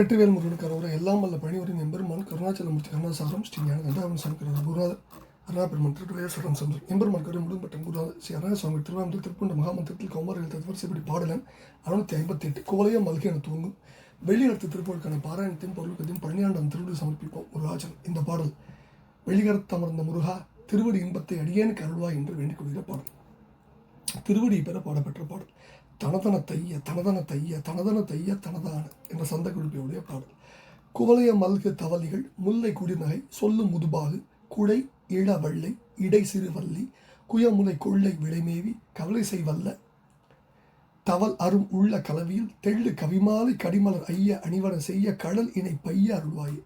வெற்றிவேல் முருகன் கரோர எல்லாம் வல்ல பணிவரின் எம்பெருமான் கருணாச்சலமூர்த்தி கருணாசாரம் ஸ்ரீ ஞான கண்டாபன் சங்கர குருநாத அருணாபெருமன் திருட்டுடைய சந்தர் எம்பெருமான் கரு முடும்பட்டம் குருநாத ஸ்ரீ அருணாசாமி திருவாமூர் திருப்பண்ட மகாமந்திரத்தில் கௌமாரிகள் தத்வரிசைப்படி பாடலன் அறுநூத்தி ஐம்பத்தி எட்டு கோலையம் மல்கி என தூங்கும் வெள்ளிகரத்து திருப்பொருளுக்கான பாராயணத்தையும் பொருளுக்கத்தையும் பழனியாண்டம் திருவிழி சமர்ப்பிப்போம். முருகாச்சலம் இந்த பாடல் வெளிகரத்து அமர்ந்த முருகா திருவடி இன்பத்தை அடியேனுக்கு அருள்வாய் என்று வேண்டிக் கொள்கிற பாடல். திருவடி பெற பாடப்பெற்ற பாடல். தனதன தைய தனதன தைய தனதன தைய தனதான என்ற சந்த குழுப்பியுடைய பாடல். குவலய மல்கு தவலிகள் முல்லை குடிநகை சொல்லும் முதுபாகு குடை இளவள்ளை இடை சிறுவல்லி குயமுலை கொள்ளை விளைமேவி கவலை செய்வல்ல தவல் அரும் உள்ள கலவியில் தெள்ளு கவிமாலை கடிமலர் ஐய அணிவர செய்ய கடல் இணை பைய அருள்வாயே.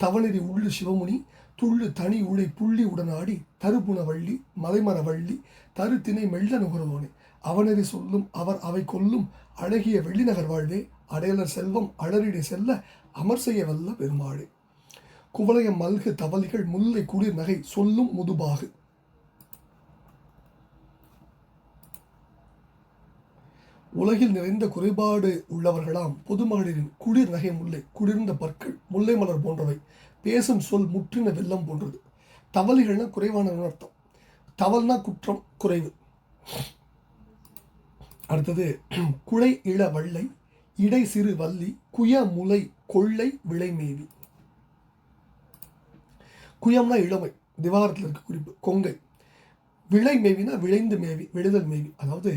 தவநெறி உள்ளு சிவமுனி துள்ளு தனி உழை புள்ளி உடனாடி தருபுணவள்ளி மலைமரவள்ளி தருத்தினை மெல்ல நுகர்வோனே. அவனறி சொல்லும் அவர் அவை கொல்லும். அழகிய வெள்ளிநகர் வாழ்வே அடையலர் செல்வம் அழறிடை செல்ல அமர் செய்ய வல்ல பெருமாடு குவளைய மல்கு தவளிகள் முல்லை குளிர் நகை சொல்லும் முதுபாகு. உலகில் நிறைந்த குறைபாடு உள்ளவர்களாம் பொதுமகளிரின் குளிர் நகை முல்லை குளிர்ந்த பற்கள் முல்லை மலர் போன்றவை பேசும் சொல் முற்றின வெள்ளம் போன்றது. தவளிகள்னா குறைவான அர்த்தம் தவல்னா குற்றம் குறைவு. அடுத்தது குழை இள வள்ளை இடை சிறு வள்ளி குய முலை கொள்ளை விளைமேவி குயம்னா இளமை திவாரத்தில் இருக்க குறிப்பு. கொங்கை. விளை மேவினா விளைந்து மேவி விளைதல் மேவி. அதாவது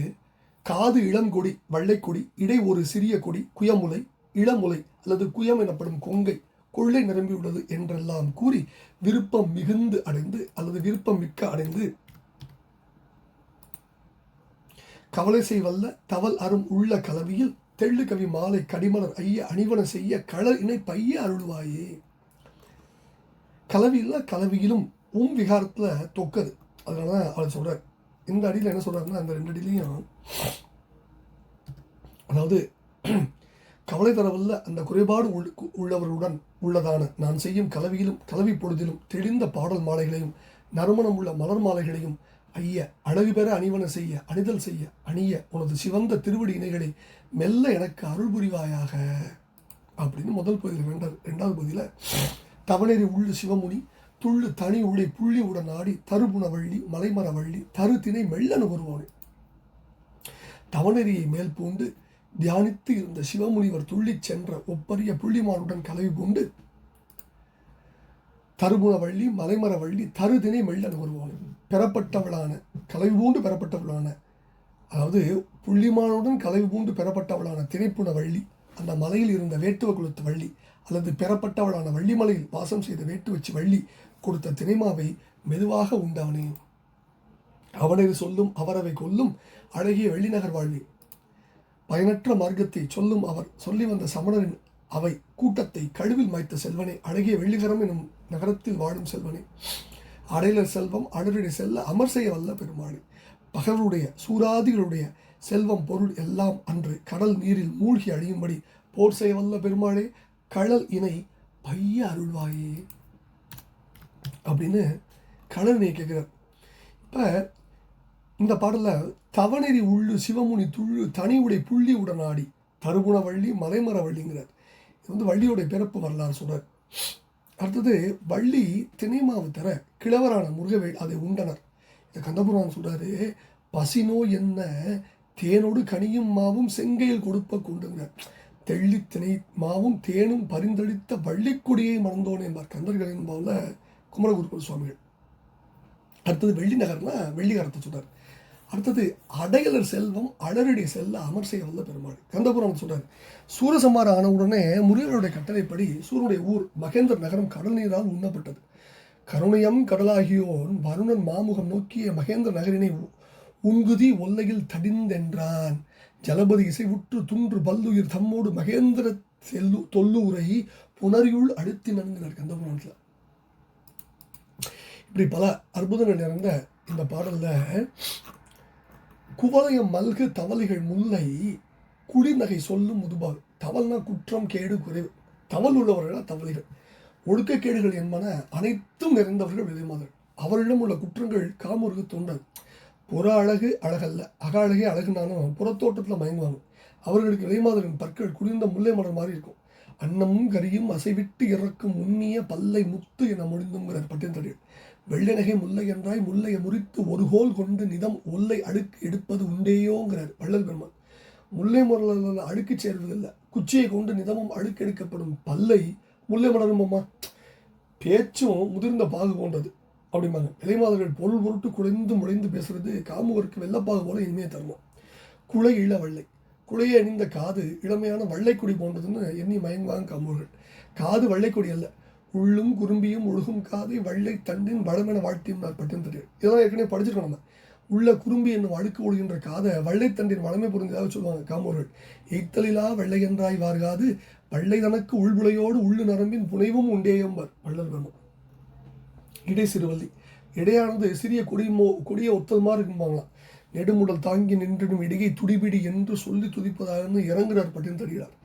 காது இளங்கொடி வள்ளைக்கொடி இடை ஒரு சிறிய கொடி குயமுலை இளமுலை அல்லது குயம் எனப்படும் கொங்கை கொள்ளை நிரம்பியுள்ளது என்றெல்லாம் கூறி விருப்பம் மிகுந்து அடைந்து அல்லது விருப்பம் மிக்க அடைந்து கவலை செய்வல்ல. தவல் அரும் உள்ள கலவியில் தெள்ளு கவி மாலை கடிமலர் ஐய அணிவன செய்ய கழல் இணை பைய அருள்வாயே. கலவியில் கலவியிலும் உம் விகாரத்தில் தொக்கது. அதனால தான் அவர் சொல்கிறார் இந்த அடியில் என்ன சொல்கிறாருன்னா அந்த ரெண்டு அடியிலையும் அதாவது கவலை தரவல்ல அந்த குறைபாடு உள் உள்ளவர்களுடன் உள்ளதான நான் செய்யும் கலவியிலும் கலவி பொழுதிலும் தெளிந்த பாடல் மாலைகளையும் நறுமணம் உள்ள மலர் மாலைகளையும் ஐய அழகு பெற அணிவன செய்ய அணிதல் செய்ய அணிய உனது சிவந்த திருவடி இணைகளை மெல்ல எனக்கு அருள் புரிவாயாக. அப்படின்னு முதல் பகுதியில் ரெண்டாவது ரெண்டாவது பகுதியில் தவநெறி உள்ளு சிவமுனி துள்ளு தனி உள்ளே புள்ளி உடன் ஆடி தருபுண வள்ளி மலைமர வள்ளி தரு திணை மெல்ல நுகர்வோனே தவணெறியை மேல் பூண்டு தியானித்து இருந்த சிவமுனிவர் துள்ளிச் சென்ற ஒப்பரிய புள்ளிமானுடன் கலவி பூண்டு தருபுணவள்ளி மலைமரவள்ளி தருதினை மெல்ல நுகர்வோன் பெறப்பட்டவளான கலவி பூண்டு பெறப்பட்டவளான அதாவது புள்ளிமானுடன் கலவி பூண்டு பெறப்பட்டவளான திணைப்புண வள்ளி அந்த மலையில் இருந்த வேட்டுவ குலத்து வள்ளி அல்லது பெறப்பட்டவளான வள்ளிமலையில் வாசம் செய்த வேட்டு வச்சு வள்ளி கொடுத்த திணைமாவை மெதுவாக உண்டானே. அவனது சொல்லும் அவரவை கொல்லும் அழகிய வெள்ளிநகர் வாழ்வே. பயனற்ற மார்க்கத்தை சொல்லும் அவர் சொல்லி வந்த சமணரின் அவை கூட்டத்தை கழுவில் மாய்த்த செல்வனே அழகிய வெள்ளிகரம் எனும் நகரத்தில் வாழும் செல்வனே. அடையலர் செல்வம் அடருடைய செல்ல அமர் செய்ய வல்ல பெருமாளே பகவருடைய சூராதிகளுடைய செல்வம் பொருள் எல்லாம் அன்று கடல் நீரில் மூழ்கி அழியும்படி போர் செய்ய வல்ல பெருமாளே கடல் இணை பைய அருள்வாயே. அப்படின்னு கடல் இணை கேட்கிறார். இப்போ இந்த பாடலில் தவநெறி உள்ளு சிவமுனி துள்ளு தனி உடை புள்ளி உடனாடி தருகுண வள்ளி மலைமர வள்ளிங்கிறார். இது வந்து வள்ளியோடைய பிறப்பு வரலாறு சொல்கிறார் அடுத்தது வள்ளி திணைமாவு தர கிழவரான முருகவேல் அதை உண்டனர். இந்த கந்தபுரான் சொல்கிறாரு பசினோ என்ன தேனோடு கனியும் மாவும் செங்கையில் கொடுப்ப கொண்டுங்கிறார். தெள்ளி திணை மாவும் தேனும் பரிந்தளித்த வள்ளிக்குடியை மறந்தோன் என்பார் கந்தர்கள் என்பாவில் குமரகுருக்குள் சுவாமிகள். அடுத்தது வெள்ளி நகர்னா வெள்ளிகாரத்தை சொல்கிறார் அடுத்தது அடையலர் செல்வம் அழறடி செல்ல அமர் செய்ய வல்ல பெருமாள். கந்தபுரம் சொல்றார் சூரசம்மாரம் ஆன உடனே முருகனுடைய கட்டளைப்படி சூரனுடைய ஊர் மகேந்திர நகரம் கடல் நீரால் உண்ணப்பட்டது. கருணையம் கடலாகியோன் வருணன் மாமுகம் நோக்கிய மகேந்திர நகரினை உங்குதி ஒல்லையில் தடிந்தென்றான். ஜலபதி இசைவுற்று துன்று பல்லுயிர் தம்மோடு மகேந்திர செல்லு தொல்லூரை புனரியுள் அழுத்தி நன்கிறார் கந்தபுரத்தில் இப்படி பல அற்புதங்கள் நிறைந்த இந்த பாடலில் குவளையம் மல்கு தவளைகள் முல்லை குளிர்நகை சொல்லும் முதுபால். தவல்னா குற்றம் கேடு குறைவு. தவல் உள்ளவர்களா தவளைகள் ஒழுக்கக்கேடுகள் என்பன அனைத்தும் நிறைந்தவர்கள் விதைமாதர் அவர்களிடம் உள்ள குற்றங்கள் காமூருக்கு தோன்றாது புற அழகு அழகல்ல. அக அழகே அழகுனாலும் புறத்தோட்டத்தில் மயங்குவாங்க. அவர்களுக்கு விலைமாதரின் பற்கள் குளிர்ந்த முல்லை மலர் மாதிரி இருக்கும். அன்னமும் கரியும் அசைவிட்டு இறக்கும் உண்ணிய பல்லை முத்து என முடிந்துங்கிறார் பட்டினத்தடிகள் வெள்ளநகை முல்லை என்றாய் முல்லையை முறித்து ஒரு கோல் கொண்டு நிதம் ஒல்லை அடுக்கு எடுப்பது உண்டேயோங்கிறார் வள்ளல் பெருமான் முல்லை மலர்ல அடுக்கு சேர்வதில்லை. குச்சியை கொண்டு நிதமும் அடுக்கெடுக்கப்படும் பல்லை முல்லை மலருமம்மா பேச்சும் முதிர்ந்த பாகு போன்றது அப்படிம்பாங்க. இலைமாதர்கள் பொருள் பொருட்டு குறைந்து முளைந்து பேசுறது காமுகருக்கு வெள்ளப்பாகு போல இனிமையை தரணும். குலை இள வள்ளை. குலையை அணிந்த காது இளமையான வள்ளைக்குடி போன்றதுன்னு எண்ணி மயங்குவாங்க காமுகர்கள். காது வள்ளைக்குடி அல்ல உள்ளும் குறும்பியும் ஒழுகும் காதை வள்ளை தண்டின் வளமென வாழ்த்தியும் நான் பட்டிருந்தது. இதெல்லாம் ஏற்கனவே படிச்சிருக்கோம் நம்ம. உள்ள குறும்பி என்னும் அழுக்கு ஒழுகின்ற காதை வள்ளைத்தண்டின் வளமை புரிந்ததாக சொல்லுவாங்க காமோர்கள் எய்த்தலிலா வெள்ளை என்றாய் வார்காது வள்ளை தனக்கு உள்புலையோடு உள்ளு நரம்பின் புனைவும் உண்டேயம்பர் வள்ளல் பெருமான் இடை சிறுவல்லி இடையானது சிறிய கொடிமோ கொடிய ஒத்ததுமா இருக்கும்பாங்களாம். நெடுமுடல் தாங்கி நின்றிடும் இடையை துடிபிடி என்று சொல்லி துதிப்பதாக இறங்குறார் பட்டின் தருகிறார்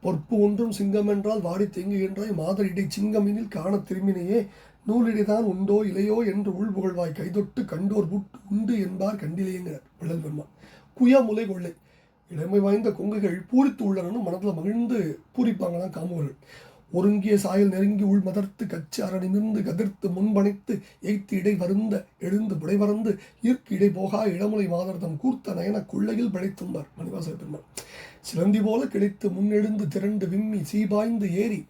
பொற்பு ஒன்றும் சிங்கம் என்றால் வாடி தேங்குகின்றாய் என்றாய் இடை சிங்கமினில் காணத் திரும்பினையே. நூலிடைதான் உண்டோ இலையோ என்று உள்புகழ்வாய் கைதொட்டு கண்டோர் புட்டு உண்டு என்பார் கண்டிலேங்கிறார் வள்ளல் பெருமான். குயா முலை கொள்ளை. இளமை வாய்ந்த கொங்குகள் பூரித்து உள்ளனன்னு மனதில் மகிழ்ந்து பூரிப்பாங்களாம் காமுகர்கள். ஒருங்கிய சாயல் நெருங்கி உள் மதர்த்து கச்சு அரணிமிர்ந்து கதிர்த்து முன்பணைத்து எய்த்து இடை வருந்த எழுந்து புடைவறந்து ஈர்க்கு இடை போகா இளமுலை மாதர்தம் கூர்த்த நயன குள்ளையில் பிழைத்துள்ளார் மணிவாசக பெருமாள் சிலந்தி போல கிடைத்து முன்னெழுந்து திரண்டு விம்மி சீபாய்ந்து ஏறி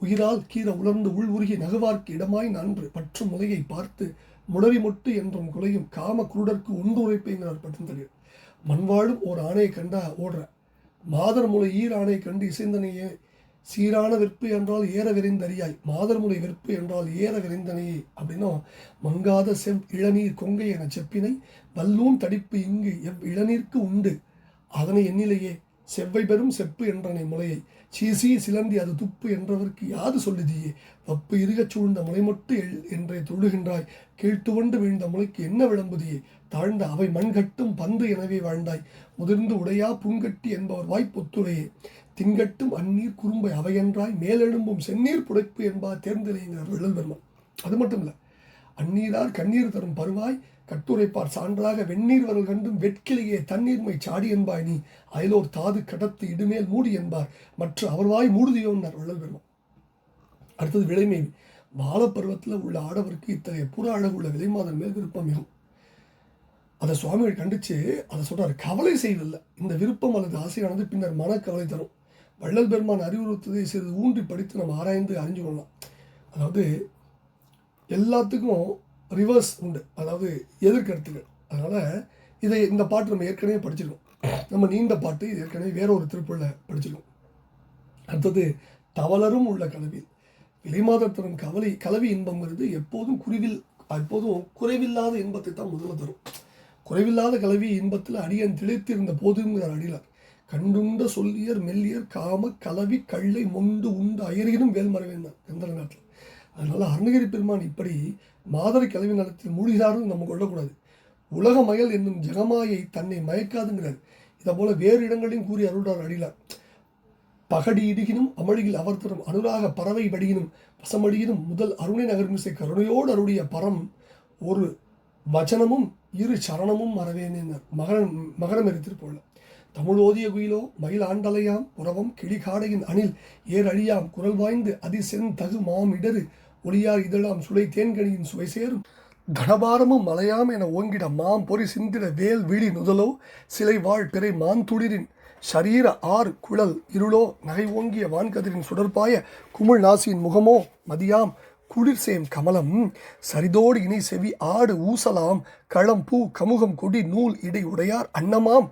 உயிரால் கீர உலர்ந்து உள் உருகி நகுவார்க்கு இடமாய் நன்று பற்றும் முலையை பார்த்து முடவி மொட்டு என்றும் குலையும் காம குருடர்க்கு உண்டு உரைப்பேங்கிறார் பட்டந்தளிர். மண்வாழும் ஓர் ஆணையை கண்டா ஓடுற மாதர் முலை ஈர் ஆணையை கண்டு இசைந்தனையே சீரான வெற்பு என்றால் ஏற விரைந்தறியாய். மாதர்முனை வெற்பு என்றால் ஏற விரைந்தனையே அப்படின்னா மங்காத செவ் இளநீர் கொங்கை என செப்பினை வல்லூன் தடிப்பு இங்கு எவ் இளநீர்க்கு உண்டு. அதனை எண்ணிலேயே செவ்வை பெறும் செப்பு என்றனை முளையை சீசி சிலந்தி அது துப்பு என்றவர்க்கு யாது சொல்லுதியே? வப்பு இருகச் சூழ்ந்த முளைமொட்டு எல் என்றே தொழுகின்றாய். கீழ்த்துவண்டு வீழ்ந்த முளைக்கு என்ன விளம்புதியே? தாழ்ந்த அவை மண்கட்டும் பந்து எனவே வாழ்ந்தாய். முதிர்ந்து உடையா புங்கட்டி என்பவர் வாய்ப்பொத்துடையே திங்கட்டும் அந்நீர் குறும்பை அவையென்றாய் மேலெழும்பும் செந்நீர் புடைப்பு என்பார் தேர்ந்தெழுகிறார் விழல் அது மட்டும் இல்லை அந்நீரார் கண்ணீர் தரும் பருவாய் கட்டுரைப்பார் சான்றாக வெந்நீர் வரல் கண்டும் வெட்கிலேயே தண்ணீர்மை சாடி என்பாய் நீ அயலோர் தாது கடத்து இடுமேல் மூடி என்பார் மற்ற அவர்வாய் மூடுதியோன்னார் வள்ளல் பெருமான் அடுத்தது விலைமேவி. வாழப்பருவத்தில் உள்ள ஆடவருக்கு இத்தகைய புற அழகுள்ள விலைமாதன் மேல் விருப்பம் மிகும் அதை சுவாமிகள் கண்டிச்சு அதை சொல்கிறார் கவலை செய்வதில்லை. இந்த விருப்பம் அல்லது ஆசையானது பின்னர் மனக்கவலை தரும். வள்ளல் பெருமான் அறிவுறுத்ததை சிறிது ஊன்றி படித்து நம்ம ஆராய்ந்து அறிஞ்சு கொள்ளலாம். அதாவது எல்லாத்துக்கும் ரிவர்ஸ் உண்டு. அதாவது எதிர்கருத்துகள். அதனால் இதை இந்த பாட்டு நம்ம ஏற்கனவே படிச்சிருக்கோம். நம்ம நீண்ட பாட்டு இது ஏற்கனவே வேற ஒரு திருப்பூரில் படிச்சிருக்கோம். அடுத்தது தவளரும் உள்ள கலவில் விலைமாதர் கவலை கலவி இன்பங்கிறது எப்போதும் குருவில் எப்போதும் குறைவில்லாத இன்பத்தை தான் முதல்ல தரும். குறைவில்லாத கலவி இன்பத்தில் அடியன் திளைத்திருந்த போதுங்கிறார் அடிலார் கண்டுண்ட சொல்லியர் மெல்லியர் காம கலவி கள்ளை மொண்டு உண்டு அயரினும் கந்தர நாட்டில். அதனால் அருணகிரி பெருமான் இப்படி மாதிரி கல்வி நலத்தில் மூழ்கிறாரும் நம்ம கொள்ளக்கூடாது. உலக மயல் என்னும் ஜெகமாயை தன்னை மயக்காதுங்கிறார். இதை போல வேறு இடங்களையும் கூறி அருள்றார் அடிலார் பகடி இடுகினும் அமளியில் அவர்த்தரும் அனுராக பறவை வடியினும் வசமடியினும் முதல் அருணை நகர்மிசை கருணையோடு அருடைய பரம் ஒரு வச்சனமும் இரு சரணமும் மறவேன் மகரம் மகரம் எரித்திருப்போல. தமிழ் ஓதிய குயிலோ மயில் ஆண்டலையாம் புறவம் கிளிகாடையின் அணில் ஏரழியாம் குரல் வாய்ந்து அதிசென் தகு மாம் இடரு ஒளியார் இதழாம் சுளை தேன்கனியின் சுவை சேரும். தனபாரமும் மலையாம் என ஓங்கிட மாம் பொறி சிந்திட வேல் விழி நுதலோ சிலை வாழ் பிறை மாந்துளிரின் ஷரீர ஆர் குழல் இருளோ நகை ஓங்கிய வான்கதிரின் சுடர்பாய குமிழ் நாசியின் முகமோ மதியாம் குளிர்சேம் கமலம் சரிதோடு இணை செவி ஆடு ஊசலாம் களம் பூ கமுகம் கொடி நூல் இடை உடையார் அன்னமாம்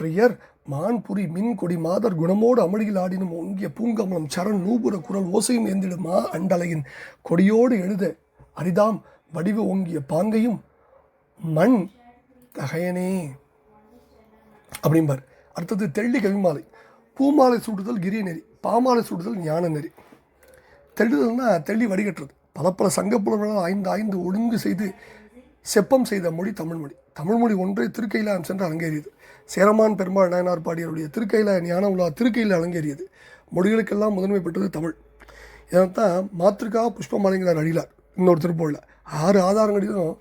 பிரியர் மான்புரி மின் கொடி மாதர் குணமோடு அமளியில் ஆடினும் ஒங்கிய பூங்கமலம் சரண் நூபுர குரல் ஓசையும் எந்திடுமா அண்டலையின் கொடியோடு எழுத அரிதாம் வடிவு ஓங்கிய பாங்கையும் மண் தகையனே. அப்படிம்பார். அடுத்தது தெள்ளி கவிமாலை. பூமாலை சூடுதல் கிரிய நெறி பாமாலை சூடுதல் ஞான நெறி. தெள்ளுதல்னா தெள்ளி வடிகட்டுறது. பல பல சங்கப்புலர்களால் ஐந்து ஐந்து ஒழுங்கு செய்து செப்பம் செய்த மொழி தமிழ்மொழி தமிழ்மொழி ஒன்றே திருக்கையிலாயம் சென்று அலங்கேறியது சேரமான் பெருமாள் நாயனார் பாடியருடைய திருக்கையில ஞான உலா திருக்கையில் அலங்கேறியது மொழிகளுக்கெல்லாம் முதன்மை பெற்றது தமிழ். இதைத்தான் மாத்திருக்கா புஷ்பமாலைங்கிறார் அடிலார் இன்னொரு திருப்பூரில் ஆறு ஆதாரங்களிலும்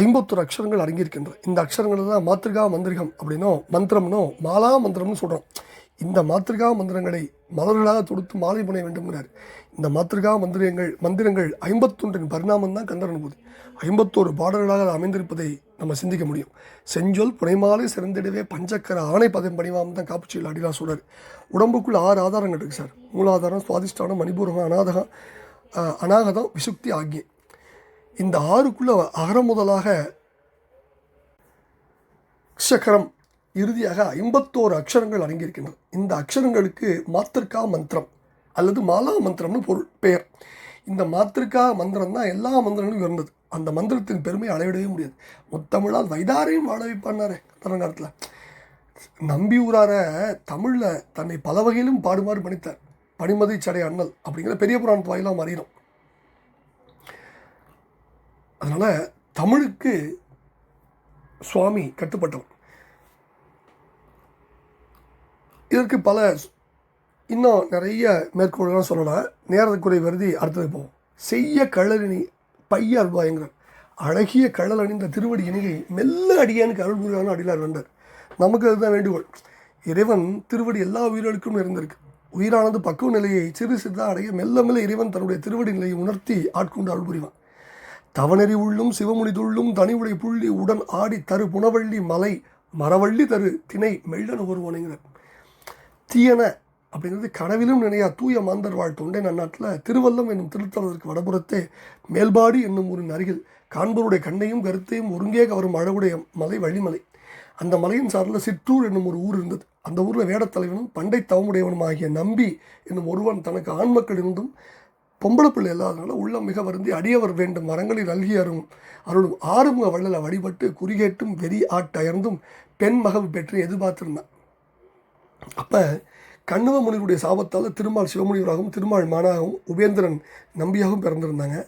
ஐம்பத்தொரு அக்ஷரங்கள் அடங்கியிருக்கின்றன. இந்த அக்ஷரங்கள் தான் மாத்திருகா மந்திரிகம் அப்படின்னும் மந்திரம்னும் மாலா மந்திரம்னு சொல்கிறோம் இந்த மாத்திருகா மந்திரங்களை மலர்களாக தொடுத்து மாலை புனைய வேண்டும்ங்கிறார். இந்த மாத்திருகா மந்திரங்கள் மந்திரங்கள் ஐம்பத்தொன்றின் பரிணாமம் தான் போது. ஐம்பத்தோரு பாடல்களாக அது அமைந்திருப்பதை நம்ம சிந்திக்க முடியும். செஞ்சொல் புனைமாலை சிறந்திடவே பஞ்சக்கர ஆணை பதம் பணிவாம் தான் காப்புச்சியில் அடிலா சொல்கிறார் உடம்புக்குள் ஆறு ஆதாரங்கள் இருக்குது சார். மூலாதாரம் சுவாதிஷ்டானம் மணிபூரகம் அநாதகம் அநாகதம் விசுக்தி ஆகிய இந்த ஆறுக்குள்ள அகரம் முதலாக சக்கரம் இறுதியாக ஐம்பத்தோரு அக்ஷரங்கள் அடங்கியிருக்கின்றன. இந்த அக்ஷரங்களுக்கு மாத்திருக்கா மந்திரம் அல்லது மாலா மந்திரம்னு பொருள் பெயர். இந்த மாத்திருக்கா மந்திரம் தான் எல்லா மந்திரங்களும் இருந்தது அந்த மந்திரத்தின் பெருமை அளவிடவே முடியாது. முத்தமிழால் வைதாரையும் வாழ வைப்பானாரே தரங்காலத்தில் நம்பி ஊரார தமிழில் தன்னை பல வகையிலும் பாடுமாறு பணித்தார். பனிமதி சடை அண்ணல் அப்படிங்கிற பெரிய புராணத்து வாயிலாக மாறினோம் அதனால் தமிழுக்கு சுவாமி கட்டுப்பட்டவர். இதற்கு பல இன்னும் நிறைய மேற்கோள்கள்லாம் சொல்லலாம். நேரத்துக்குறை வருதி அடுத்தது போவோம். செய்ய கழலினி பைய அல்வாயங்கிறார் அழகிய கழல் அணிந்த திருவடி இணையை மெல்ல அடியானுக்கு அருள் புரிவான அடிலார் வந்தார். நமக்கு அதுதான் வேண்டுகோள். இறைவன் திருவடி எல்லா உயிர்களுக்கும் இருந்திருக்கு உயிரானது பக்குவ நிலையை சிறு சிறிதாக அடைய மெல்ல மெல்ல இறைவன் தன்னுடைய திருவடி நிலையை உணர்த்தி ஆட்கொண்டு அருள் புரிவான். தவநெறி உள்ளும் சிவமுனி துள்ளும் உடை புள்ளி உடன் ஆடி தரு புனவள்ளி மலை மரவள்ளி தரு திணை மெல்லன ஒருவனைங்கிறார். தீயன அப்படிங்கிறது கனவிலும் நினையா தூய மாந்தர் வாழ் தொண்டை நன்னாட்டில் திருவல்லம் என்னும் திருத்தலத்திற்கு வடபுறத்தே மேல்பாடி என்னும் ஊரின் அருகில் காண்பருடைய கண்ணையும் கருத்தையும் ஒருங்கே கவரும் அழகுடைய மலை வழிமலை அந்த மலையின் சார்பில் சிற்றூர் என்னும் ஒரு ஊர் இருந்தது. அந்த ஊரில் வேடத்தலைவனும் பண்டை தவமுடையவனும் ஆகிய நம்பி என்னும் ஒருவன் தனக்கு ஆண்மக்கள் இருந்தும் பொம்பளை பிள்ளை இல்லாதனால உள்ளம் மிக வருந்தி அடியவர் வேண்டும் மரங்களில் நல்கி அரும் அருளும் ஆறுமுக வள்ளல வழிபட்டு குறிகேட்டும் வெறி ஆட்டயர்ந்தும் பெண் மகவு பெற்று எதிர்பார்த்திருந்தான். அப்போ கண்ணுவ முனிவருடைய சாபத்தால் திருமால் சிவமுனிவராகவும் திருமால் மானாகவும் உபேந்திரன் நம்பியாகவும் பிறந்திருந்தாங்க.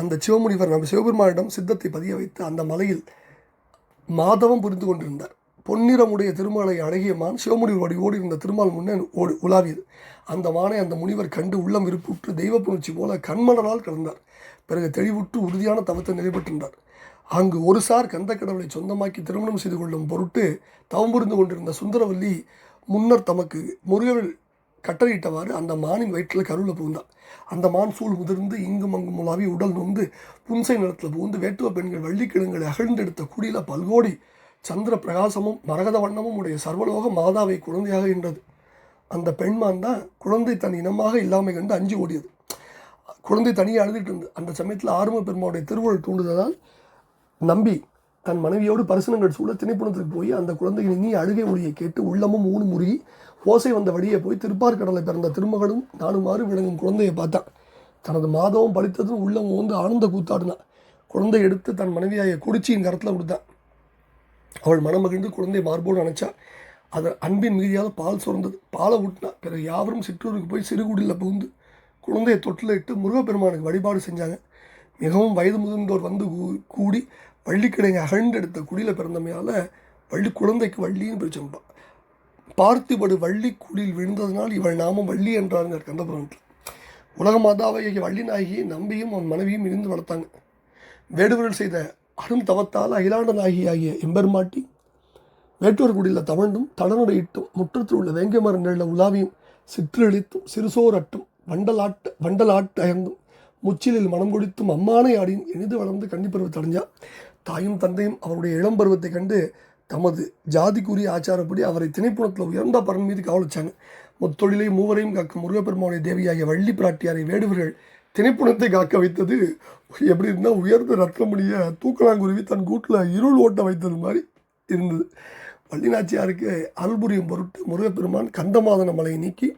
அந்த சிவமுனிவர் நம்ம சிவபெருமானிடம் சித்தத்தை பதிய வைத்து அந்த மலையில் மாதவம் புரிந்து கொண்டிருந்தார். பொன்னிறமுடைய திருமாலை அழகிய மான் சிவமுனிவர் வடிவோடு இருந்த திருமால் முன்னே ஓடி உலாவியது. அந்த மானை அந்த முனிவர் கண்டு உள்ளம் விருப்புற்று தெய்வ புணர்ச்சி போல கண்மலரால் கலந்தார். பிறகு தெளிவுற்று உறுதியான தவத்தை நிலைபெற்றிருந்தார் அங்கு ஒரு சார் கந்த கடவுளை சொந்தமாக்கி திருமணம் செய்து கொள்ளும் பொருட்டு தவம் புரிந்து கொண்டிருந்த சுந்தரவல்லி முன்னர் தமக்கு முருகவில் கட்டளையிட்டவாறு அந்த மானின் வயிற்றில் கருவில் புகுந்தார் அந்த மான் சூழ் முதிர்ந்து இங்கும் அங்கும் உலாவி உடல் நொந்து புன்சை நிலத்தில் புகுந்து வேட்டுவ பெண்கள் வள்ளிக்கிழங்களை அகழ்ந்தெடுத்த குடியில் பல்கோடி சந்திர பிரகாசமும் மரகத வண்ணமும் உடைய சர்வலோக மாதாவை குழந்தையாக என்றது அந்த பெண்மான் தான் குழந்தை தன் இனமாக இல்லாமை கண்டு அஞ்சு ஓடியது. குழந்தை தனியாக அழுதுகிட்டு இருந்தது. அந்த சமயத்தில் ஆறும பெருமாவுடைய திருவுருள் தூண்டுதலால் நம்பி தன் மனைவியோடு பரிசனங்கள் சூழ திணைப்புணத்துக்கு போய் அந்த குழந்தையின் இனி அழுகை மொழியை கேட்டு உள்ளமும் ஊனு முறுகி ஓசை வந்த வழியே போய் திருப்பார்கடலை பிறந்த திருமகளும் நானுமாறு விளங்கும் குழந்தையை பார்த்தான். தனது மாதவும் பலித்ததும் உள்ளம் வந்து ஆனந்த கூத்தாடினான் குழந்தை எடுத்து தன் மனைவியாய குடிச்சியின் கரத்தில் கொடுத்தான். அவள் மனமகிழ்ந்து குழந்தை மார்போடு அணைச்சா அதன் அன்பின் மீதியால் பால் சுரந்தது. பாலை ஊட்டினா பிறகு யாவரும் சிற்றூருக்கு போய் சிறுகுடியில் புகுந்து குழந்தையை தொட்டில் இட்டு முருகப்பெருமானுக்கு வழிபாடு செஞ்சாங்க. மிகவும் வயது முதிர்ந்தோர் வந்து கூ- கூடி வள்ளிக்கிழங்கை அகழ்ந்தெடுத்த குடியில் பிறந்தமையால் வள்ளி குழந்தைக்கு வள்ளின்னு பிரிச்சுட்டான் பார்த்திபடு வள்ளி குடியில் விழுந்ததனால் இவள் நாமம் வள்ளி என்றாருங்க கந்தபுரத்தில் உலக மாதாவை வள்ளி நாயகியை நம்பியும் அவன் மனைவியும் இருந்து வளர்த்தாங்க. வேடுவர்கள் செய்த அரும் தவத்தால் அகிலாண்ட நாயகி ஆகிய எம்பெருமாட்டி வேட்டூர் குடியில் தவண்டும் தடனுடையிட்டும் முற்றத்தில் உள்ள வேங்கை மரங்களில் உலாவியும் சிற்றெளித்தும் சிறுசோரட்டும் வண்டலாட்டு வண்டலாட்டு அயர்ந்தும் முச்சிலில் மனம் கொடித்தும் அம்மானை ஆடியும் இனிது வளர்ந்து கன்னிப்பருவத்தை அடைஞ்சா. தாயும் தந்தையும் அவருடைய இளம் பருவத்தை கண்டு தமது ஜாதிக்குரிய ஆச்சாரப்படி அவரை திணைப்புணத்தில் உயர்ந்த பரன் மீது காவலிச்சாங்க. முத்தொழிலை மூவரையும் காக்கும் முருகப்பெருமானுடைய தேவியாகிய வள்ளி பிராட்டியாரை வேடுவர்கள் திணைப்புணத்தை காக்க வைத்தது எப்படி இருந்தால் உயர்ந்த ரத்னமணிய தூக்கலாங்குருவி தன் கூட்டில் இருள் ஓட்ட வைத்தது மாதிரி இருந்தது. வள்ளிநாச்சியாருக்கு அருள் புரியும் பொருட்டு முருகப்பெருமான் கந்தமாதன மலையை நீக்கி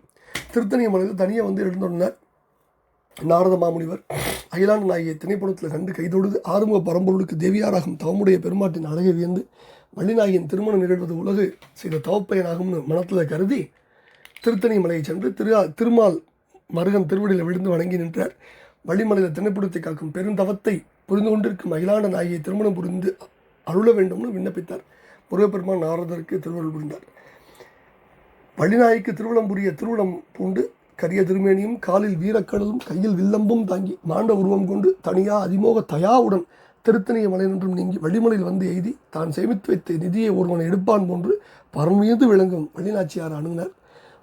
திருத்தணிய மலையில் தனியாக வந்து எழுந்துள்ளார் நாரத மாமுனிவர் அகிலாண்ட நாயை திணைப்படத்தில் கண்டு கைதொடுது ஆறுமுக பரம்பொருளுக்கு தேவியாராகும் தவமுடைய பெருமாட்டின் அழகை வியந்து வள்ளிநாயகியின் திருமணம் நிகழ்வது உலகு செய்த தவப்பயனாகும்னு மனத்தில் கருதி திருத்தணி மலையை சென்று திரு திருமால் மருகன் திருவடியில் விழுந்து வணங்கி நின்றார். வள்ளிமலையில் திரைப்படத்தை காக்கும் பெருந்தவத்தை புரிந்து கொண்டிருக்கும் அகிலாண்ட நாயகியை திருமணம் புரிந்து அருள வேண்டும்னு விண்ணப்பித்தார். முருகப்பெருமான் நாரதருக்கு திருவள்ளுவர் புரிந்தார். வள்ளிநாய்க்கு திருவிழம் புரிய திருவிழம் பூண்டு கரிய திருமேனியும் காலில் வீரக்கடலும் கையில் வில்லம்பும் தாங்கி மாண்ட உருவம் கொண்டு தனியா அதிமோக தயாவுடன் திருத்தணிய மலை நின்றும் நீங்கி வழிமலையில் வந்து எய்தி தான் சேமித்து வைத்த நிதியை ஒருவன் எடுப்பான் போன்று பரமீது விளங்கும் வழிநாச்சியார் அணுகினர்.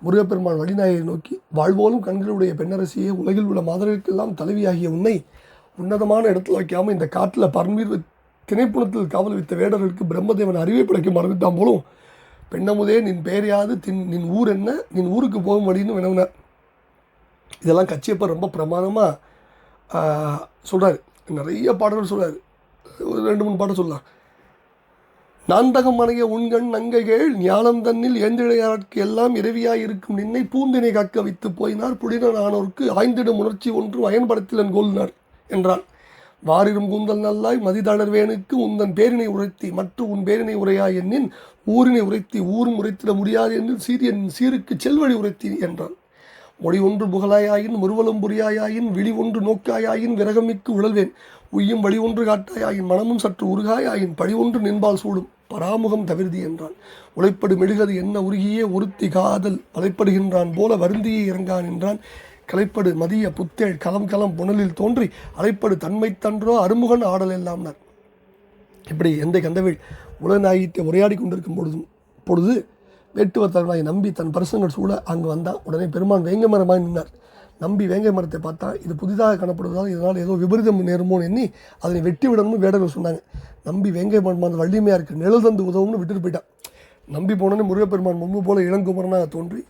முருகப்பெருமான் வழிநாயை நோக்கி வாழ்வோலும் கண்களுடைய பெண்ணரசியே உலகில் உள்ள மாதர்களுக்கெல்லாம் தலைவியாகிய உன்னை உன்னதமான இடத்தில் வைக்காமல் இந்த காட்டில் பரமீர் திணைப்புணத்தில் காவல் வைத்த வேடர்களுக்கு பிரம்மதேவன் அறிவை படைக்க மறந்துட்டான் போலும். பெண்ணமுதே நின் பெயரையாவது தின் நின் ஊர் என்ன நின் ஊருக்கு போகும் வழின்னு வினவினார். இதெல்லாம் கச்சியப்பர் ரொம்ப பிரமாதமாக சொல்கிறார் நிறைய பாடல்கள் சொல்கிறார் ஒரு ரெண்டு மூணு பாடல் சொல்லலாம். நாந்தகம் அணைய உண்கண் நங்கைகள் ஞானம் தன்னில் ஏந்திழையாட்கு எல்லாம் இரவியாய் இருக்கும் நின்னை பூந்தினை காக்க வைத்து போயினார். ஆனோருக்கு ஆய்ந்திடும் உணர்ச்சி ஒன்றும் அயன்படத்திலன் கோல்னார் என்றான். வாரிரும் கூந்தல் நல்லாய் மதிதளர்வேனுக்கு உந்தன் பேரினை உரைத்தி மற்ற உன் பேரினை உரையா என்னின் ஊரினை உரைத்தி ஊரும் உரைத்திட முடியாது என்று சீரியன் சீருக்கு செல்வழி உரைத்தி என்றான். மொழி ஒன்று புகழாயாயின் முருவலும் புரியாயாயின் விழி ஒன்று நோக்காயாயின் விரகமிக்கு உழல்வேன். உய்யும் வழி ஒன்று காட்டாயாயின் மனமும் சற்று உருகாயாயின் பழி ஒன்று நின்பால் சூடும். பராமுகம் தவிர்தி என்றான். உழைப்படு மெழுகது என்ன உருகியே ஒருத்தி காதல். அலைப்படுகின்றான் போல வருந்தியே இறங்கான் என்றான். கலைப்படு மதிய புத்தேள் களம் களம் புனலில் தோன்றி அலைப்படு தன்மை தன்றோ அருமுகன் ஆடல் எல்லாம்னார் இப்படி எந்த கந்தவேள் உலகநாயகத்தை உரையாடி கொண்டிருக்கும் பொழுது பொழுது வேட்டுவர் நம்பி தன் பரிசங்கள் சூழ அங்கு வந்தால் உடனே பெருமான் வேங்கை மரமாக நின்றார் நம்பி வேங்கை மரத்தை பார்த்தா இது புதிதாக காணப்படுவதால் இதனால் ஏதோ விபரீதம் நேருமோன்னு எண்ணி அதனை வெட்டி விடணும்னு வேடர்கள் சொன்னாங்க. நம்பி வேங்கை மரமாக அந்த வள்ளிமையாக இருக்குது நிழல் தந்து உதவும்னு விட்டுட்டு போயிட்டான். நம்பி போனோன்னே முருகப்பெருமான் முன்பு போல இளங்குமரனாக தோன்றி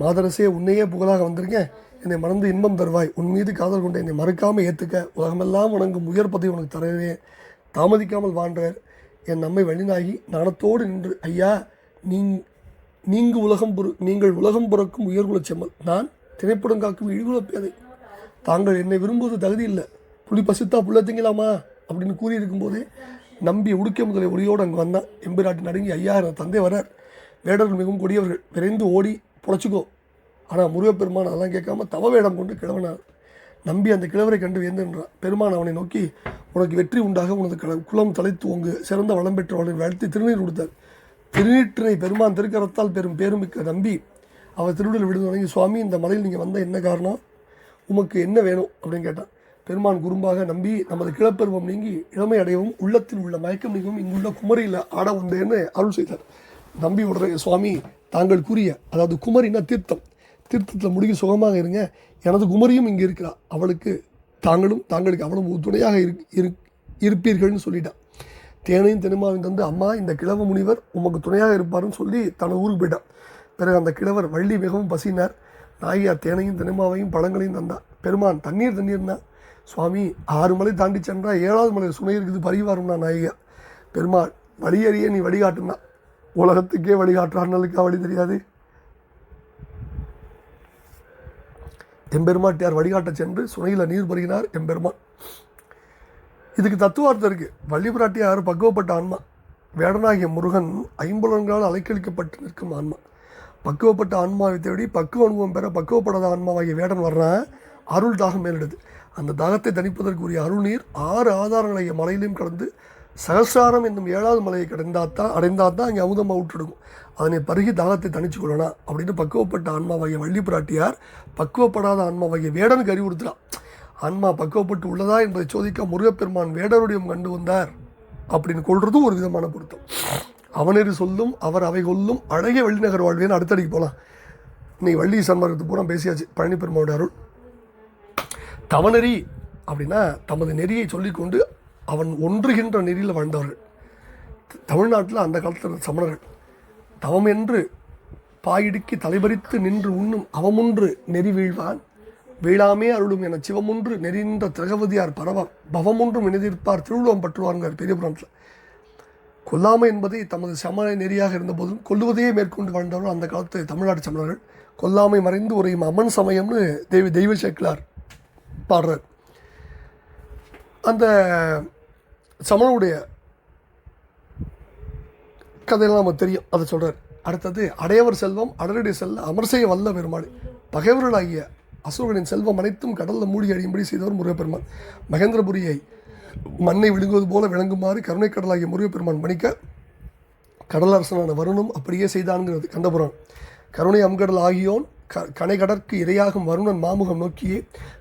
மாதரசே உன்னையே புகழாக வந்திருக்கேன். என்னை மறந்து இன்பம் தருவாய். உன் மீது காதல் கொண்டு என்னை மறக்காமல் ஏற்றுக்க உலகமெல்லாம் வணங்கும் உயர் பதவி உனக்கு தருவேன் தாமதிக்காமல் வாழ்ந்தவர் என் நம்மை வழிநாகி நாணத்தோடு நின்று ஐயா நீங் நீங்கு உலகம் புறு நீங்கள் உலகம் புறக்கும் உயர்குலச் செம்மல். நான் திரைப்படம் காக்கும் இழிகுலப்பேதை தாங்கள் என்னை விரும்புவது தகுதி இல்லை. புலி பசித்தா புள்ள திங்கலாமா? அப்படின்னு கூறியிருக்கும் போதே நம்பி உடுக்க முதலை ஒளியோடு அங்கே வந்தான். எம்பிராட்டி நடுங்கி ஐயா என் தந்தை வரார் வேடர்கள் மிகவும் கொடியவர்கள். விரைந்து ஓடி புழைச்சிக்கோ ஆனால் முருகப்பெருமான் அதெல்லாம் கேட்காம தவ வேடம் கொண்டு கிழவனார் நம்பி அந்த கிழவரை கண்டு வேந்தன்றான் பெருமான் அவனை நோக்கி உனக்கு வெற்றி உண்டாக உனது கள- குலம் தலைத்து உங்கு சிறந்த வளம் பெற்றவனை வாழ்த்தி திருநீர் கொடுத்தார் திருநீற்றினை பெருமான் திருக்கரத்தால் பெரும் பேருமிக்க நம்பி அவர் திருவிழில் விடுது வணங்கி சுவாமி இந்த மலையில் நீங்கள் வந்த என்ன காரணம்? உமக்கு என்ன வேணும்? அப்படின்னு கேட்டான். பெருமான் குறும்பாக நம்பி நமது கிளப்பருவம் நீங்கி இளமை அடையவும் உள்ளத்தில் உள்ள மயக்கம் நீங்கவும் இங்குள்ள குமரியில் ஆட வந்தேன்னு அருள் செய்தார். நம்பி உடனே சுவாமி தாங்கள் கூறிய அதாவது குமரினா தீர்த்தம். தீர்த்தத்தில் முடிக்க சுகமாக இருங்க. எனது குமரியும் இங்கே இருக்கிறா. அவளுக்கு தாங்களும் தாங்களுக்கு அவளும் துணையாக இரு இரு இருப்பீர்கள்னு சொல்லிட்டான். தேனையும் தெனுமாவையும் தந்து அம்மா இந்த கிழவ முனிவர் உமக்கு துணையாக இருப்பாருன்னு சொல்லி தனது ஊருக்கு போயிட்டான். பிறகு அந்த கிழவர் வள்ளி மிகவும் பசினார் நாயியார் தேனையும் தெனுமாவையும் பழங்களையும் தந்தார் பெருமான் தண்ணீர் தண்ணீர்னா? சுவாமி ஆறு மலை தாண்டி சென்றா ஏழாவது மலை சுனை இருக்குது பரிவாரம்னா நாயகா பெருமாள் வழியறிய நீ வழிகாட்டுனா. உலகத்துக்கே வழிகாட்டுற வழி தெரியாது. எம்பெருமாட்டியார் வழிகாட்ட சென்று சுனையில் நீர் பருகினார் எம்பெருமான். இதுக்கு தத்துவார்த்தம் இருக்குது வள்ளி பிராட்டியார் பக்குவப்பட்ட ஆன்மா. வேடனாகிய முருகன் ஐம்புலன்களால் அலைக்கழிக்கப்பட்டு நிற்கும் ஆன்மா. பக்குவப்பட்ட ஆன்மாவை தேடி பக்குவ அனுபவம் பெற பக்குவப்படாத ஆன்மாவாகிய வேடன் வர்றான் அருள் தாகம் மேலிடுது. அந்த தாகத்தை தணிப்பதற்குரிய அருள் நீர் ஆறு ஆதாரங்களைய மலையிலையும் கடந்து சகசாரம் என்னும் ஏழாவது மலையை கடந்தாத்தான் அடைந்தாத்தான் அங்கே அமுதமாக விட்டுடுக்கும் அதனை பருகி தாகத்தை தணிச்சு கொள்ளலாம் அப்படின்னு பக்குவப்பட்ட ஆன்மாவாகிய வள்ளி பிராட்டியார் பக்குவப்படாத ஆன்மாவாகிய வேடனுக்கு அறிவுறுத்துகிறான் ஆன்மா பக்குவப்பட்டு உள்ளதா என்பதை சோதிக்க முருகப்பெருமான் வேடருடையும் கண்டு வந்தார் அப்படின்னு கொள்றதும் ஒரு விதமான பொருத்தம். அவனரு சொல்லும் அவர் அவை கொல்லும் அழகிய வள்ளிநகர் வாழ்வேன்னு அடுத்தடிக்கு போகலாம் இன்னைக்கு வள்ளி சன்மார்க்கத்து பூரா பேசியாச்சு. பழனி பெருமாவுடைய அருள். தவநெறி அப்படின்னா தமது நெறியை சொல்லிக்கொண்டு அவன் ஒன்றுகின்ற நெறியில் வாழ்ந்தவர்கள். தமிழ்நாட்டில் அந்த காலத்தில் சமணர்கள். தவம் என்று பாயிடுக்கி தலைபறித்து நின்று உண்ணும் அவமொன்று நெறி வீழ்வான். வீழாமே அருளும் என சிவமொன்று நெறிந்த திரகவதியார் பரவார் பவமொன்றும் இணைதிருப்பார் திருவுளம் பற்றுவாருங்கார் பெரிய புராணத்தில். கொல்லாமை என்பதை தமது சமண நெறியாக இருந்தபோதும் கொல்லுவதையே மேற்கொண்டு வாழ்ந்தவர்கள் அந்த காலத்து தமிழ்நாட்டு சமணர்கள். கொல்லாமை மறைந்து உரையும் அமன் சமயம்னு தெய்வ தெய்வ சேக்கிலார் பாடுறார். அந்த சமணனுடைய கதையெல்லாம் நமக்கு தெரியும். அதை சொல்கிறார் அடுத்தது அடையவர் செல்வம் அடரடி செல்ல அமர்செய்ய வல்ல பெருமாள் பகைவர்களாகிய அசோகனின் செல்வம் அனைத்தும் கடலில் மூழ்கி அழியும்படி செய்தவர் முருகப்பெருமான். மகேந்திரபுரியை மண்ணை விழுங்குவது போல விளங்குமாறு கருணை கடலாகிய முருகப்பெருமான் பணிக்க கடலரசனான வருணும் அப்படியே செய்தான்கிறது கண்டபுரான் கருணை அம்கடல் ஆகியோன் க கனைகடற்கு இரையாகும் வருணன் மாமுகம் நோக்கியே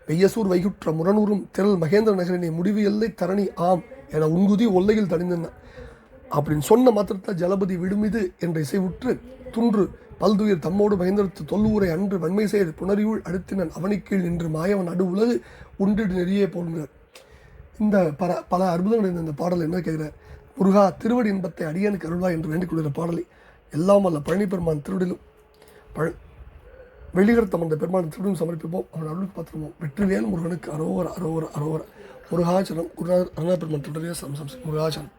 வெய்யசூர் வைகுற்ற முரணூரும் திரள் மகேந்திர நகரினை முடிவு எல்லை தரணி ஆம் என உங்குதி ஒல்லையில் தணிந்தன. அப்படின்னு சொன்ன மாத்திரத்தில் ஜலபதி விடுமிது என்ற இசைவுற்று துன்று பல்துயிர் தம்மோடு பயந்தெடுத்து தொல்லூரை அன்று வன்மை செய்து புணரியுள் அடுத்தினன் அவனிக்கீழ் நின்று மாயவன் அடு உலகு உண்டிடு நெறியே போன்கிறார். இந்த பல பல அற்புதங்கள் இந்த பாடல் என்ன கேட்கிறார்? முருகா திருவடி இன்பத்தை அடியனுக்கு அருள்வா என்று வேண்டிக் கொள்கிற பாடலை எல்லாம் வல்ல பழனி பெருமான் திருவடிலும் பழ வெளிகரத்தம் அந்த பெருமான் திருவிடும் சமர்ப்பிப்போம். அவன் அருளுக்கு பார்த்துருவோம் வெற்றிவேல் முருகனுக்கு அரோவர அரோவர அரோவர முருகாச்சலம் குருநாதர் அருணா பெருமான் திருடைய சம்சம் முருகாச்சலம்